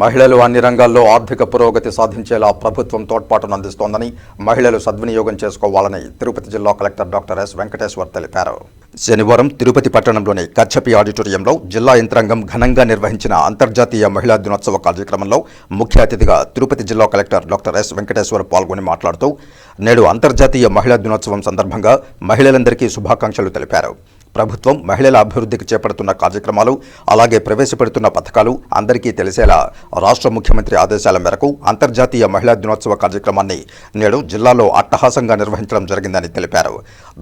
మహిళలు అన్ని రంగాల్లో ఆర్థిక పురోగతి సాధించేలా ప్రభుత్వం తోడ్పాటును అందిస్తోందని మహిళలు సద్వినియోగం చేసుకోవాలని తిరుపతి జిల్లా కలెక్టర్ డాక్టర్ ఎస్ వెంకటేశ్వర్ తెలిపారు. శనివారం తిరుపతి పట్టణంలోని కచ్చపి ఆడిటోరియంలో జిల్లా యంత్రాంగం ఘనంగా నిర్వహించిన అంతర్జాతీయ మహిళా దినోత్సవ కార్యక్రమంలో ముఖ్య అతిథిగా తిరుపతి జిల్లా కలెక్టర్ డాక్టర్ ఎస్ వెంకటేశ్వర్ పాల్గొని మాట్లాడుతూ నేడు అంతర్జాతీయ మహిళా దినోత్సవం సందర్భంగా మహిళలందరికీ శుభాకాంక్షలు తెలిపారు. ప్రభుత్వం మహిళల అభివృద్ధికి చేపడుతున్న కార్యక్రమాలు అలాగే ప్రవేశపెడుతున్న పథకాలు అందరికీ తెలిసేలా రాష్ట్ర ముఖ్యమంత్రి ఆదేశాల మేరకు అంతర్జాతీయ మహిళా దినోత్సవ కార్యక్రమాన్ని నేడు జిల్లాలో అట్టహాసంగా నిర్వహించడం జరిగిందని తెలిపారు.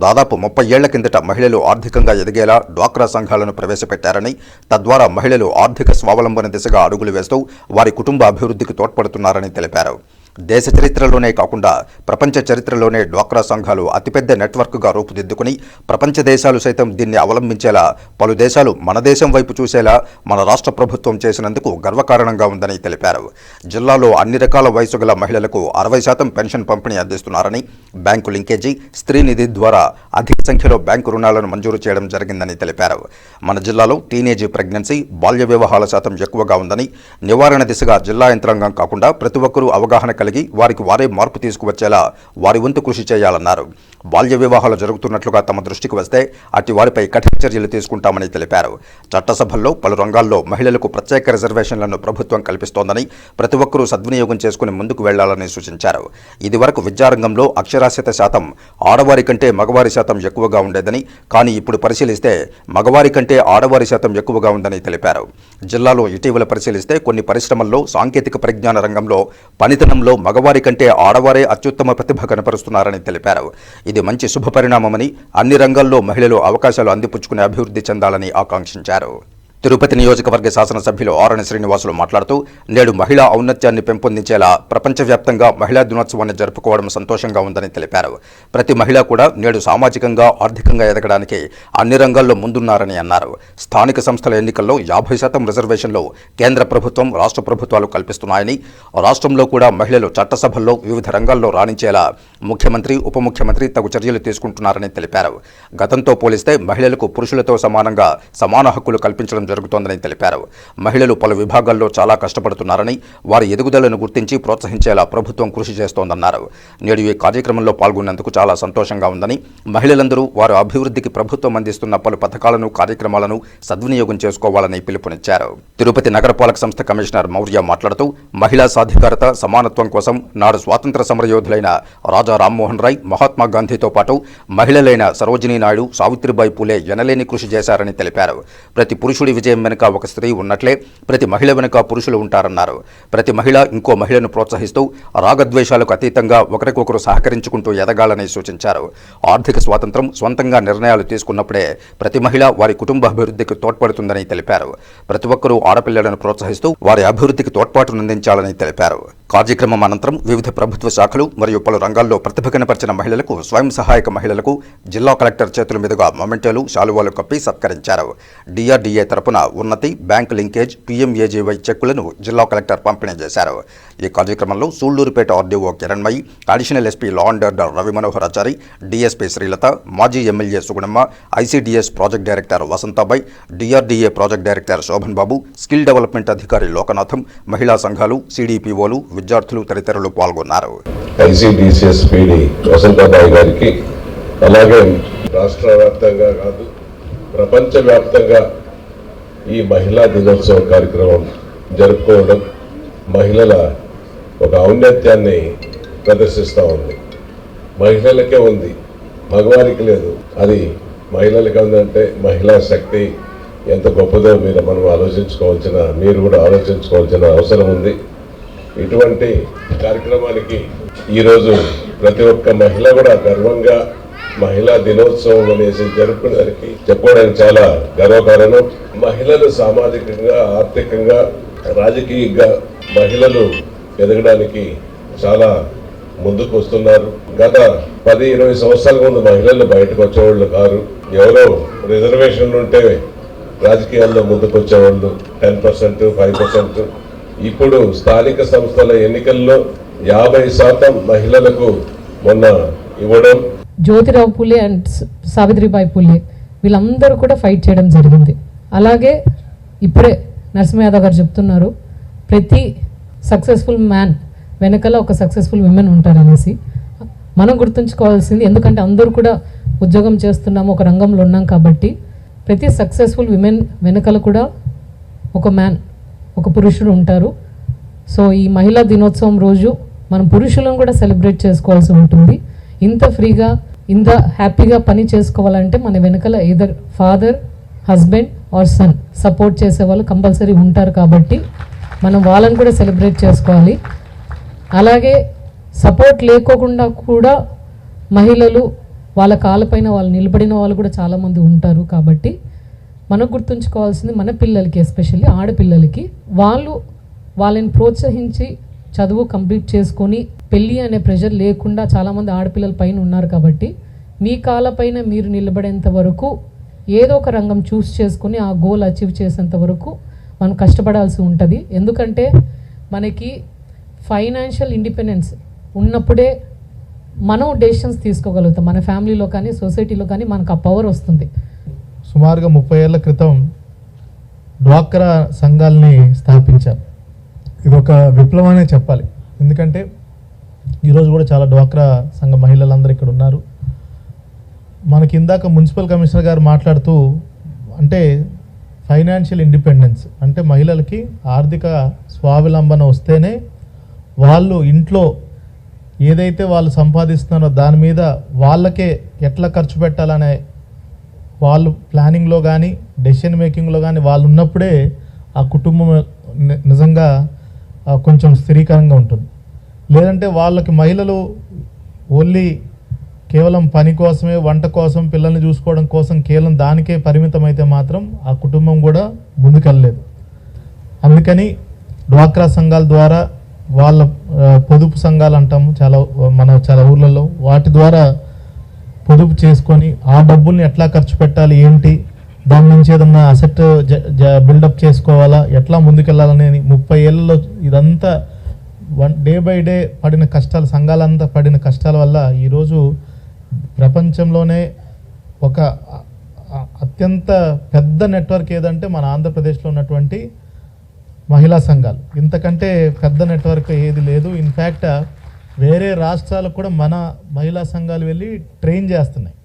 దాదాపు ముప్పై ఏళ్ళ కిందట మహిళలు ఆర్థికంగా ఎదిగేలా డ్వాక్రా సంఘాలను ప్రవేశపెట్టారని తద్వారా మహిళలు ఆర్థిక స్వావలంబన దిశగా అడుగులు వేస్తూ వారి కుటుంబ అభివృద్ధికి తోడ్పడుతున్నారని తెలిపారు. దేశ చరిత్రలోనే కాకుండా ప్రపంచ చరిత్రలోనే డ్వాక్రా సంఘాలు అతిపెద్ద నెట్వర్క్గా రూపుదిద్దుకుని ప్రపంచ దేశాలు సైతం దీన్ని అవలంబించేలా పలు దేశాలు మన దేశం వైపు చూసేలా మన రాష్ట్ర ప్రభుత్వం చేసినందుకు గర్వకారణంగా ఉందని తెలిపారు. జిల్లాలో అన్ని రకాల వయసు గల మహిళలకు అరవై శాతం పెన్షన్ పంపిణీ అందిస్తున్నారని బ్యాంకు లింకేజీ స్త్రీ నిధి ద్వారా అధిక సంఖ్యలో బ్యాంకు రుణాలను మంజూరు చేయడం జరిగిందని తెలిపారు. మన జిల్లాలో టీనేజీ ప్రెగ్నెన్సీ బాల్య వివాహాల శాతం ఎక్కువగా ఉందని నివారణ దిశగా జిల్లా యంత్రాంగం కాకుండా ప్రతి ఒక్కరూ అవగాహన కలిగి వారికి వారే మార్పు తీసుకువచ్చేలా వారి వంతు కృషి చేయాలన్నారు. బాల్య వివాహాలు జరుగుతున్నట్లుగా తమ దృష్టికి వస్తే అటు వారిపై కఠిన చర్యలు తీసుకుంటామని తెలిపారు. చట్టసభల్లో పలు రంగాల్లో మహిళలకు ప్రత్యేక రిజర్వేషన్లను ప్రభుత్వం కల్పిస్తోందని ప్రతి ఒక్కరూ సద్వినియోగం చేసుకుని ముందుకు వెళ్ళాలని సూచించారు. ఇదివరకు విద్యారంగంలో అక్షరాస్యత శాతం ఆడవారి కంటే మగవారి శాతం ఎక్కువగా ఉండేదని కానీ ఇప్పుడు పరిశీలిస్తే మగవారి కంటే ఆడవారి శాతం ఎక్కువగా ఉందని తెలిపారు. జిల్లాలో ఇటీవల పరిశీలిస్తే కొన్ని పరిశ్రమల్లో సాంకేతిక పరిజ్ఞాన రంగంలో పనితనంలో మగవారి కంటే ఆడవారే అత్యుత్తమ ప్రతిభ కనపరుస్తున్నారని తెలిపారు. ఇది మంచి శుభపరిణామమని అన్ని రంగాల్లో మహిళలు అవకాశాలు అందిపుచ్చుకుని అభివృద్ధి చెందాలని ఆకాంక్షించారు. తిరుపతి నియోజకవర్గ శాసనసభ్యులు ఆరణి శ్రీనివాసులు మాట్లాడుతూ నేడు మహిళా ఔన్నత్యాన్ని పెంపొందించేలా ప్రపంచవ్యాప్తంగా మహిళా దినోత్సవాన్ని జరుపుకోవడం సంతోషంగా ఉందని తెలిపారు. ప్రతి మహిళ కూడా నేడు సామాజికంగా ఆర్థికంగా ఎదగడానికి అన్ని రంగాల్లో ముందున్నారని అన్నారు. స్థానిక సంస్థల ఎన్నికల్లో యాభై శాతం రిజర్వేషన్లు కేంద్ర ప్రభుత్వం రాష్ట్ర ప్రభుత్వాలు కల్పిస్తున్నాయని రాష్ట్రంలో కూడా మహిళలు చట్టసభల్లో వివిధ రంగాల్లో రాణించేలా ముఖ్యమంత్రి ఉప ముఖ్యమంత్రి తగు చర్యలు తీసుకుంటున్నారని తెలిపారు. గతంతో పోలిస్తే మహిళలకు పురుషులతో సమానంగా సమాన హక్కులు కల్పించడం జరుగుతోందని తెలిపారు. మహిళలు పలు విభాగాల్లో చాలా కష్టపడుతున్నారని వారి ఎదుగుదలను గుర్తించి ప్రోత్సహించేలా ప్రభుత్వం కృషి చేస్తోందన్నారు. నేడు ఈ కార్యక్రమంలో పాల్గొన్నందుకు చాలా సంతోషంగా ఉందని మహిళలందరూ వారు అభివృద్ధికి ప్రభుత్వం అందిస్తున్న పలు పథకాలను కార్యక్రమాలను సద్వినియోగం చేసుకోవాలని పిలుపునిచ్చారు. తిరుపతి నగరపాలక సంస్థ కమిషనర్ మౌర్య మాట్లాడుతూ మహిళా సాధికారత సమానత్వం కోసం నాడు స్వాతంత్ర సమరయోధులైన రాజా రామ్మోహన్ రాయ్ మహాత్మా గాంధీతో పాటు మహిళలైన సరోజినీ నాయుడు సావిత్రిబాయి పూలే ఎనలేని కృషి చేశారని తెలిపారు. ప్రతి పురుషుడి విజయం వెనుక ఒక స్త్రీ ఉన్నట్లే ప్రతి మహిళ వెనుక పురుషులు ఉంటారన్నారు. ప్రతి మహిళ ఇంకో మహిళను ప్రోత్సహిస్తూ రాగద్వేషాలకు అతీతంగా ఒకరికొకరు సహకరించుకుంటూ ఎదగాలని సూచించారు. ఆర్థిక స్వాతంత్రం సొంతంగా నిర్ణయాలు తీసుకున్నప్పుడే ప్రతి మహిళ వారి కుటుంబ అభివృద్ధికి తోడ్పడుతుందని తెలిపారు. ప్రతి ఒక్కరూ ఆడపిల్లలను ప్రోత్సహిస్తూ వారి అభివృద్ధికి తోడ్పాటునందించాలని తెలిపారు. కార్యక్రమం అనంతరం వివిధ ప్రభుత్వ శాఖలు మరియు పలు రంగాల్లో ప్రతిభ కనపరిచిన మహిళలకు స్వయం సహాయక మహిళలకు జిల్లా కలెక్టర్ చేతుల మీదుగా మొమెంటోలు శాలువాలు కప్పి సత్కరించారు. డిఆర్డీఏ తరపున ఉన్నతి బ్యాంక్ లింకేజ్ పీఎంఏజీవై చెక్కులను జిల్లా కలెక్టర్ పంపిణీ చేశారు. ఈ కార్యక్రమంలో Sullurpeta RDO Kiranmayi additional SP law and order Ravi Manohar Achari DSP Srilatha మాజీ MLA Sugunamma ICDS project director Vasanthabai DRDA project director Shobhan Babu skill development అధికారి లోకనాథం మహిళా సంఘాలు సిడిపిఓలు విద్యార్థులు తదితరులు పాల్గొన్నారు. గారికి అలాగే రాష్ట్ర వ్యాప్తంగా కాదు ప్రపంచ వ్యాప్తంగా ఈ మహిళా దినోత్సవ కార్యక్రమం జరుపుకోవడం మహిళల ఒక ఔన్నత్యాన్ని ప్రదర్శిస్తూ ఉంది. మహిళలకే ఉంది మగవారికి లేదు. అది మహిళలకి ఉందంటే మహిళా శక్తి ఎంత గొప్పదో మీరు మనం ఆలోచించుకోవాల్సిన మీరు కూడా ఆలోచించుకోవాల్సిన అవసరం ఉంది. ఇటువంటి కార్యక్రమానికి ఈరోజు ప్రతి ఒక్క మహిళ కూడా గర్వంగా మహిళా దినోత్సవం అనేసి జరుపుకోవడానికి చెప్పుకోవడానికి చాలా గర్వకారణం. మహిళలు సామాజికంగా ఆర్థికంగా రాజకీయంగా మహిళలు ఎదగడానికి చాలా ముందుకు వస్తున్నారు. గత పది ఇరవై సంవత్సరాల ముందు మహిళలు బయటకు వచ్చేవాళ్ళు కారు. ఎవరో రిజర్వేషన్లు ఉంటే రాజకీయాల్లో ముందుకు వచ్చేవాళ్ళు. టెన్ పర్సెంట్ ఫైవ్ పర్సెంట్ ఇప్పుడు స్థానిక సంస్థల ఎన్నికల్లో యాభై శాతం మహిళలకు మొన్న ఇవ్వడం. జ్యోతిరావు పులే అండ్ సావిత్రిబాయి పులే వీళ్ళందరూ కూడా ఫైట్ చేయడం జరిగింది. అలాగే ఇప్పుడే నరసింహ యాదవ్ గారు చెప్తున్నారు ప్రతి సక్సెస్ఫుల్ మ్యాన్ వెనకాల ఒక సక్సెస్ఫుల్ విమెన్ ఉంటారనేసి. మనం గుర్తుంచుకోవాల్సింది ఎందుకంటే అందరూ కూడా ఉద్యోగం చేస్తున్నాము ఒక రంగంలో ఉన్నాం కాబట్టి ప్రతి సక్సెస్ఫుల్ విమెన్ వెనకల కూడా ఒక మ్యాన్ ఒక పురుషుడు ఉంటారు. సో ఈ మహిళా దినోత్సవం రోజు మనం పురుషులను కూడా సెలబ్రేట్ చేసుకోవాల్సి ఉంటుంది. ఇంత ఫ్రీగా ఇంత హ్యాపీగా పని చేసుకోవాలంటే మన వెనకాల either father husband or son support చేసే వాళ్ళు కంపల్సరీ ఉంటారు కాబట్టి మనం వాళ్ళని కూడా సెలబ్రేట్ చేసుకోవాలి. అలాగే సపోర్ట్ లేకోకుండా కూడా మహిళలు వాళ్ళ కాళ్ళపైన వాళ్ళు నిలబడిన వాళ్ళు కూడా చాలామంది ఉంటారు కాబట్టి మనం గుర్తుంచుకోవాల్సింది మన పిల్లలకి ఎస్పెషల్లీ ఆడపిల్లలకి. వాళ్ళు వాళ్ళని ప్రోత్సహించి చదువు కంప్లీట్ చేసుకొని పెళ్ళి అనే ప్రెషర్ లేకుండా చాలామంది ఆడపిల్లల పైన ఉన్నారు కాబట్టి మీ కాలపైన మీరు నిలబడేంత వరకు ఏదో ఒక రంగం చూస్ చేసుకొని ఆ గోల్ అచీవ్ చేసేంత వరకు మనం కష్టపడాల్సి ఉంటుంది. ఎందుకంటే మనకి ఫైనాన్షియల్ ఇండిపెండెన్స్ ఉన్నప్పుడే మనం డెసిషన్స్ తీసుకోగలుగుతాం. మన ఫ్యామిలీలో కానీ సొసైటీలో కానీ మనకు ఆ పవర్ వస్తుంది. సుమారుగా ముప్పై ఏళ్ళ క్రితం డ్వాక్రా సంఘాలని స్థాపించారు. ఇది ఒక విప్లవం అనే చెప్పాలి. ఎందుకంటే ఈరోజు కూడా చాలా డ్వాక్రా సంఘ మహిళలందరూ ఇక్కడ ఉన్నారు. మనకి ఇందాక మున్సిపల్ కమిషనర్ గారు మాట్లాడుతూ అంటే ఫైనాన్షియల్ ఇండిపెండెన్స్ అంటే మహిళలకి ఆర్థిక స్వావలంబన వస్తేనే వాళ్ళు ఇంట్లో ఏదైతే వాళ్ళు సంపాదిస్తున్నారో దాని మీద వాళ్ళకే ఎట్లా ఖర్చు పెట్టాలనే వాళ్ళు ప్లానింగ్లో కానీ డెసిషన్ మేకింగ్లో కానీ వాళ్ళు ఉన్నప్పుడే ఆ కుటుంబం ని- నిజంగా కొంచెం స్థిరీకరంగా ఉంటుంది. లేదంటే వాళ్ళకి మహిళలు ఓన్లీ కేవలం పని కోసమే వంట కోసం పిల్లల్ని చూసుకోవడం కోసం కేవలం దానికే పరిమితం అయితే మాత్రం ఆ కుటుంబం కూడా ముందుకెళ్ళలేదు. అందుకని డ్వాక్రా సంఘాల ద్వారా వాళ్ళ పొదుపు సంఘాలు అంటాము చాలా మన చాలా ఊర్లలో వాటి ద్వారా పొదుపు చేసుకొని ఆ డబ్బుల్ని ఎట్లా ఖర్చు పెట్టాలి ఏంటి? దాని నుంచి ఏదన్నా అసెట్ బిల్డప్ చేసుకోవాలా? ఎట్లా ముందుకెళ్ళాలనేది ముప్పై ఏళ్ళలో ఇదంతా వన్ డే బై డే పడిన కష్టాలు సంఘాలంతా పడిన కష్టాల వల్ల ఈరోజు ప్రపంచంలోనే ఒక అత్యంత పెద్ద నెట్వర్క్ ఏదంటే మన ఆంధ్రప్రదేశ్లో ఉన్నటువంటి మహిళా సంఘాలు. ఇంతకంటే పెద్ద నెట్వర్క్ ఏది లేదు. ఇన్ఫ్యాక్ట్ వేరే రాష్ట్రాలకు కూడా మన మహిళా సంఘాలు వెళ్ళి ట్రైన్ చేస్తున్నాయి.